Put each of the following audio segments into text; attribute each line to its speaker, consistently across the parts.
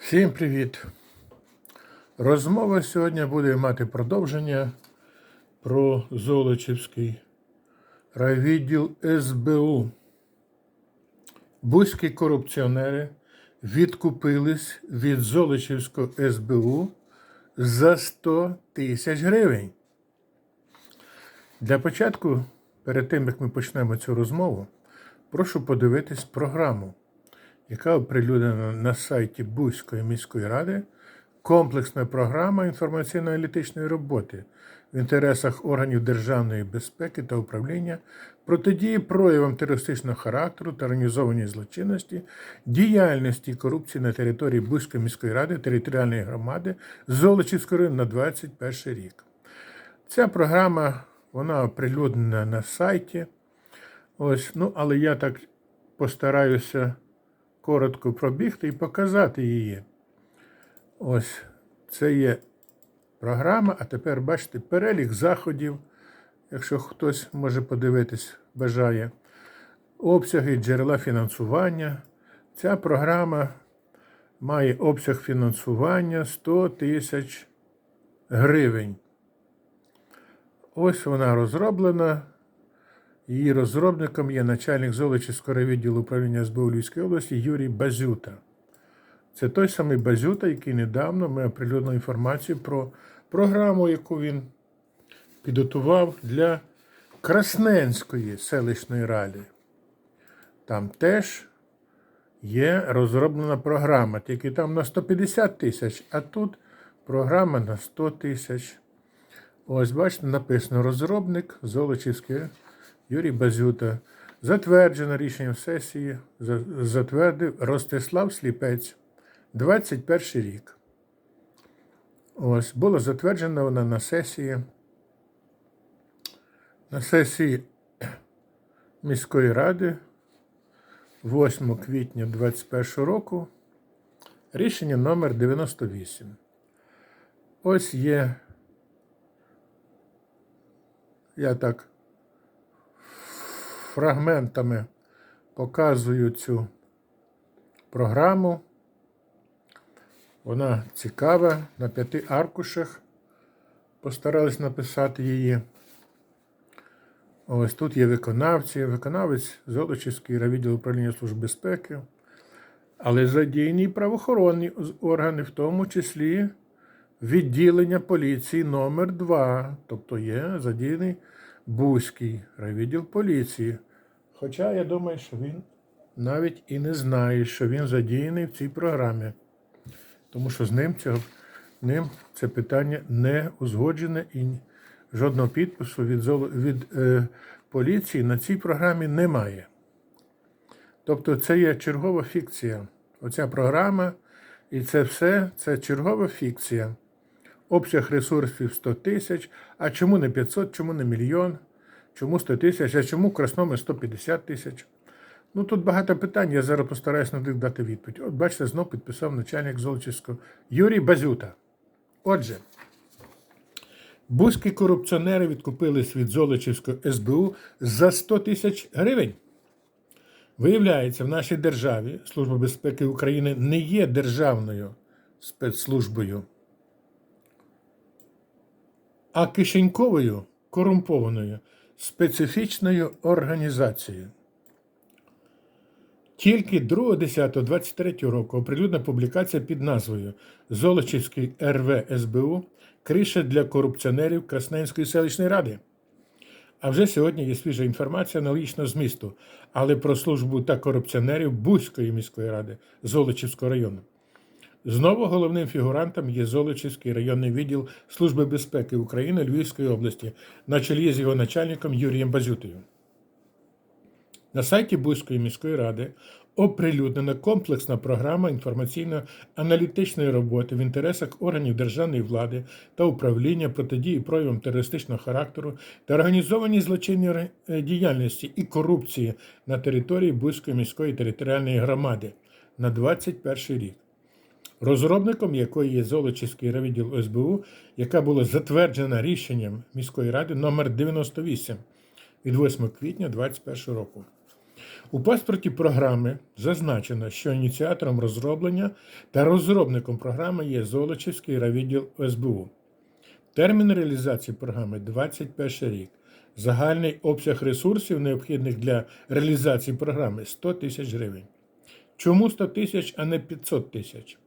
Speaker 1: Всім привіт! Розмова сьогодні буде мати продовження про Золочівський райвідділ СБУ. Бузькі корупціонери відкупились від Золочівського СБУ за 100 тисяч гривень. Для початку, перед тим як ми почнемо цю розмову, прошу подивитись програму яка оприлюднена на сайті Бузької міської ради, комплексна програма інформаційно-аналітичної роботи в інтересах органів державної безпеки та управління, протидії проявам терористичного характеру та організованій злочинності, діяльності корупції на території Бузької міської ради територіальної громади Золочівської району на 2021 рік. Ця програма вона оприлюднена на сайті. Ось, ну, але я так постараюся коротко пробігти і показати її. Ось це є програма, а тепер бачите перелік заходів, якщо хтось може подивитись, бажає. Обсяги джерела фінансування. Ця програма має обсяг фінансування 100 тисяч гривень. Ось вона розроблена. Її розробником є начальник Золочівського відділу управління СБУ Львівської області Юрій Базюта. Це той самий Базюта, який недавно ми оприлюднили інформацію про програму, яку він підготував для Красненської селищної ради. Там теж є розроблена програма, тільки там на 150 тисяч, а тут програма на 100 тисяч. Ось, бачите, написано розробник Золочівської. Юрій Базюта. Затверджено рішенням сесії, затвердив Ростислав Сліпець 21 рік. Ось, було затверджено вона на сесії. На сесії міської ради 8 квітня 2021 року. Рішення номер 98. Ось є. Я так фрагментами показую цю програму. Вона цікава, на п'яти аркушах. Постарались написати її. Ось тут є виконавці, виконавець Золочівський відділ управління Служби безпеки, але задіяні правоохоронні органи, в тому числі відділення поліції номер 2 тобто є задіяний Бузький райвідділ поліції. Хоча я думаю, що він навіть і не знає, що він задіяний в цій програмі. Тому що з ним цього, ним це питання не узгоджене і жодного підпису від від е, поліції на цій програмі немає. Тобто це є чергова фікція. Оця програма і це все це чергова фікція обсяг ресурсів 100 тисяч. А чому не 500, чому не мільйон? Чому 100 тисяч, а чому Красномир 150 тисяч? Ну тут багато питань, я зараз постараюсь на них дати відповідь. От бачите, знов підписав начальник Золочівського Юрій Базюта. Отже, бузькі корупціонери відкупились від Золочівського СБУ за 100 тисяч гривень. Виявляється, в нашій державі Служба безпеки України не є державною спецслужбою а кишеньковою корумпованою специфічною організацією. Тільки 2.10.23 року оприлюдна публікація під назвою Золочівський РВ СБУ Криша для корупціонерів Красненської селищної ради. А вже сьогодні є свіжа інформація аналогічного змісту, але про службу та корупціонерів Бузької міської ради Золочівського району. Знову головним фігурантом є Золочівський районний відділ Служби безпеки України Львівської області на чолі з його начальником Юрієм Базютою. На сайті Бузької міської ради оприлюднена комплексна програма інформаційно-аналітичної роботи в інтересах органів державної влади та управління протидії проявам терористичного характеру та організованій злочинній діяльності і корупції на території Бузької міської територіальної громади на 2021 рік розробником якої є Золочівський райвідділ СБУ, яка була затверджена рішенням міської ради номер 98 від 8 квітня 2021 року. У паспорті програми зазначено, що ініціатором розроблення та розробником програми є Золочівський райвідділ СБУ. Термін реалізації програми 21 рік. Загальний обсяг ресурсів, необхідних для реалізації програми 100 тисяч гривень. Чому 100 тисяч, а не 500 тисяч?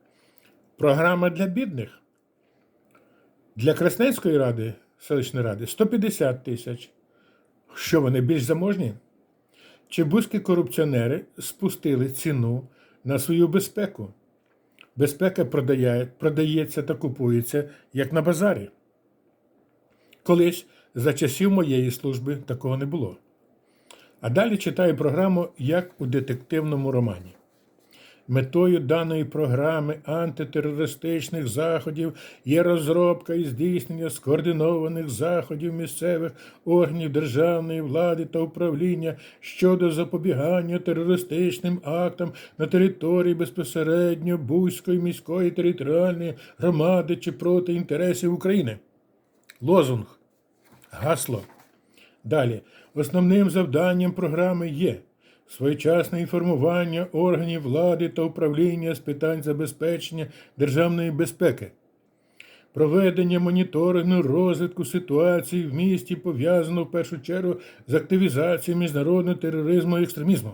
Speaker 1: Програма для бідних. Для Красненської ради, селищної ради 150 тисяч. Що вони більш заможні? Чебузькі корупціонери спустили ціну на свою безпеку. Безпека продає, продається та купується, як на базарі. Колись за часів моєї служби такого не було. А далі читаю програму як у детективному романі. Метою даної програми антитерористичних заходів є розробка і здійснення скоординованих заходів місцевих органів державної влади та управління щодо запобігання терористичним актам на території безпосередньо Бузької міської територіальної громади чи проти інтересів України. Лозунг. Гасло. Далі. Основним завданням програми є своєчасне інформування органів влади та управління з питань забезпечення державної безпеки, проведення моніторингу розвитку ситуації в місті пов'язано в першу чергу з активізацією міжнародного тероризму і екстремізму.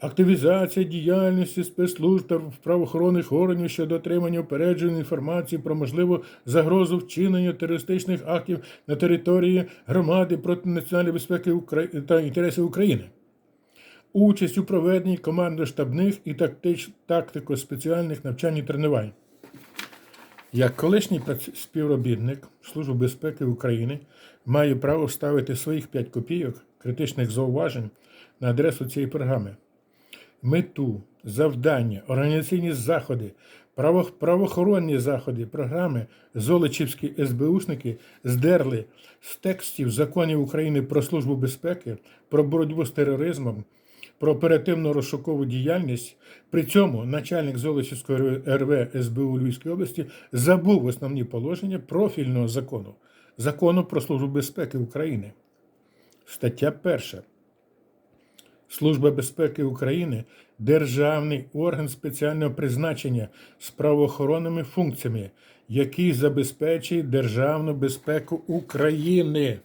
Speaker 1: Активізація діяльності спецслужб та правоохоронних органів щодо отримання упередженої інформації про можливу загрозу вчинення терористичних актів на території громади проти національної безпеки Укра- та інтересів України. Участь у проведенні командно-штабних і тактич- тактико-спеціальних навчань і тренувань. Як колишній співробітник Служби безпеки України маю право вставити своїх 5 копійок критичних зауважень на адресу цієї програми мету, завдання, організаційні заходи, правоохоронні заходи програми Золочівські СБУшники здерли з текстів законів України про службу безпеки, про боротьбу з тероризмом, про оперативно розшукову діяльність. При цьому начальник Золочівської РВ СБУ Львівської області забув основні положення профільного закону закону про службу безпеки України. Стаття перша. Служба безпеки України державний орган спеціального призначення з правоохоронними функціями, який забезпечує державну безпеку України.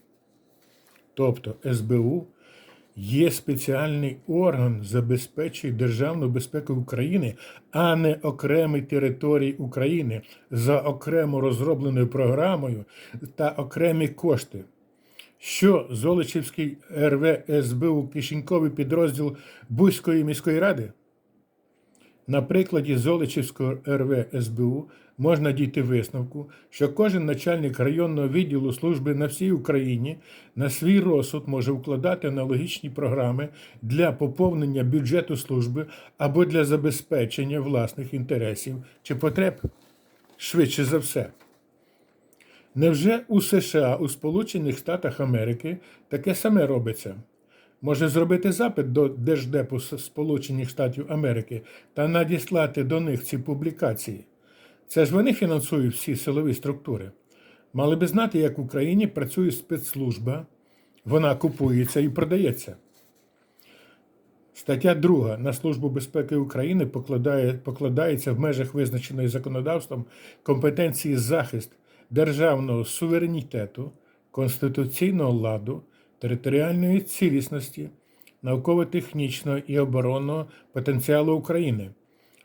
Speaker 1: Тобто СБУ є спеціальний орган, забезпечує державну безпеку України, а не окремі території України за окремо розробленою програмою та окремі кошти що Золочівський РВ СБУ кишеньковий підрозділ Бузької міської ради? На прикладі Золочівського РВ СБУ можна дійти висновку, що кожен начальник районного відділу служби на всій Україні на свій розсуд може вкладати аналогічні програми для поповнення бюджету служби або для забезпечення власних інтересів чи потреб. Швидше за все. Невже у США, у Сполучених Штатах Америки таке саме робиться? Може зробити запит до Держдепу Сполучених Штатів Америки та надіслати до них ці публікації? Це ж вони фінансують всі силові структури. Мали би знати, як в Україні працює спецслужба, вона купується і продається. Стаття 2 на Службу безпеки України покладає, покладається в межах визначеної законодавством компетенції захист державного суверенітету, конституційного ладу, територіальної цілісності, науково-технічного і оборонного потенціалу України,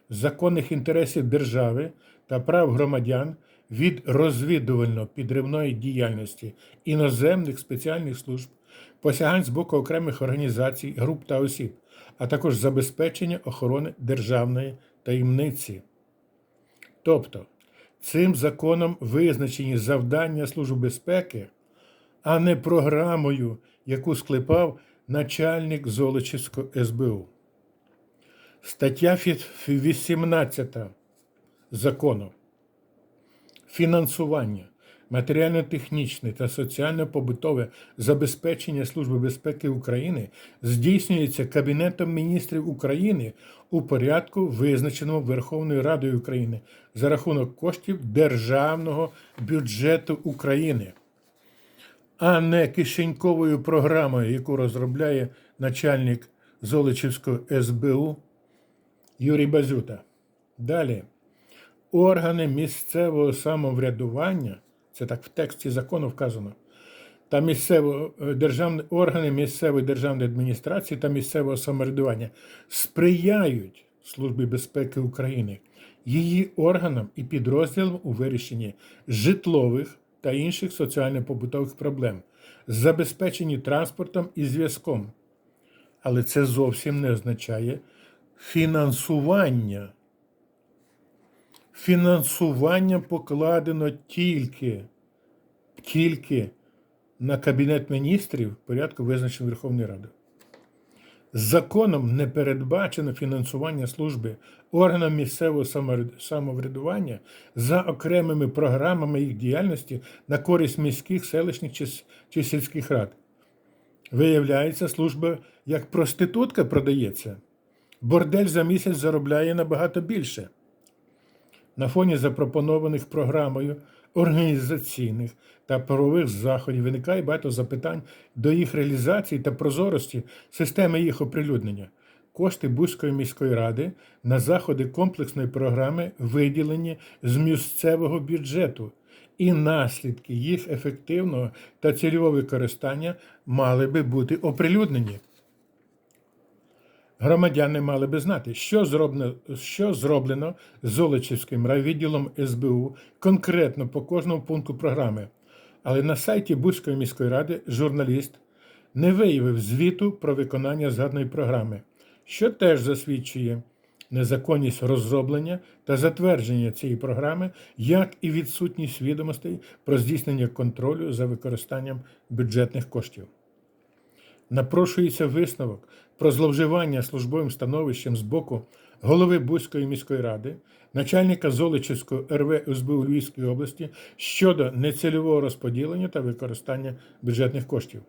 Speaker 1: законних інтересів держави та прав громадян від розвідувально-підривної діяльності іноземних спеціальних служб, посягань з боку окремих організацій, груп та осіб, а також забезпечення охорони державної таємниці. Тобто, цим законом визначені завдання Служби безпеки, а не програмою, яку склепав начальник Золочівського СБУ. Стаття 18 закону. Фінансування, матеріально-технічне та соціально-побутове забезпечення Служби безпеки України здійснюється Кабінетом міністрів України у порядку, визначеному Верховною Радою України за рахунок коштів Державного бюджету України. а не кишеньковою програмою, яку розробляє начальник Золочівського СБУ Юрій Базюта. Далі. Органи місцевого самоврядування, це так в тексті закону вказано, та місцево, е, державні, органи місцевої державної адміністрації та місцевого самоврядування сприяють Службі безпеки України, її органам і підрозділам у вирішенні житлових та інших соціально-побутових проблем, забезпеченні транспортом і зв'язком. Але це зовсім не означає фінансування. Фінансування покладено тільки, тільки на Кабінет міністрів порядку визначеного Верховною Радою. Законом не передбачено фінансування служби органам місцевого самоврядування за окремими програмами їх діяльності на користь міських, селищних чи сільських рад. Виявляється, служба як проститутка продається. Бордель за місяць заробляє набагато більше. На фоні запропонованих програмою організаційних та правових заходів виникає багато запитань до їх реалізації та прозорості системи їх оприлюднення. Кошти Бузької міської ради на заходи комплексної програми виділені з місцевого бюджету, і наслідки їх ефективного та цільового використання мали би бути оприлюднені. Громадяни мали би знати, що зроблено, що зроблено Золочівським райвідділом СБУ конкретно по кожному пункту програми. Але на сайті Бузької міської ради журналіст не виявив звіту про виконання згаданої програми, що теж засвідчує незаконність розроблення та затвердження цієї програми, як і відсутність відомостей про здійснення контролю за використанням бюджетних коштів. Напрошується висновок про зловживання службовим становищем з боку голови Бузької міської ради, начальника Золочівського РВ СБУ Львівської області щодо нецільового розподілення та використання бюджетних коштів.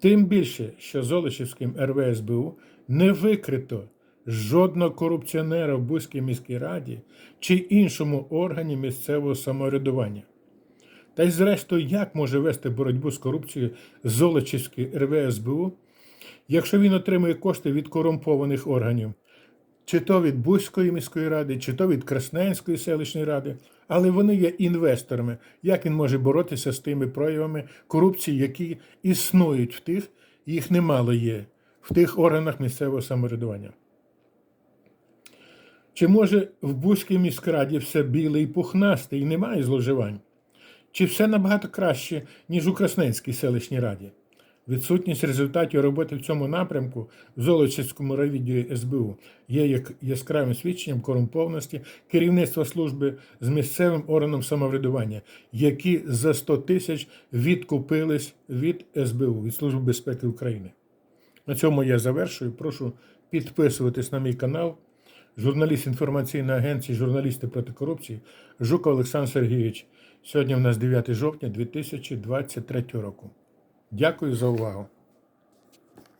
Speaker 1: Тим більше, що Золочівським РВ СБУ не викрито жодного корупціонера в Бузькій міській раді чи іншому органі місцевого самоврядування. Та й зрештою, як може вести боротьбу з корупцією Золочівський РВ СБУ, якщо він отримує кошти від корумпованих органів, чи то від Бузької міської ради, чи то від Красненської селищної ради, але вони є інвесторами. Як він може боротися з тими проявами корупції, які існують в тих, їх немало є, в тих органах місцевого самоврядування? Чи може в Бузькій міськраді все біле і пухнасте і немає зловживань? Чи все набагато краще, ніж у Красненській селищній раді? Відсутність результатів роботи в цьому напрямку в Золочівському райвідділі СБУ є як яскравим свідченням корумпованості керівництва служби з місцевим органом самоврядування, які за 100 тисяч відкупились від СБУ, від Служби безпеки України. На цьому я завершую. Прошу підписуватись на мій канал. Журналіст інформаційної агенції Журналісти проти корупції Жуков Олександр Сергійович. Сьогодні в нас 9 жовтня 2023 року. Дякую за увагу.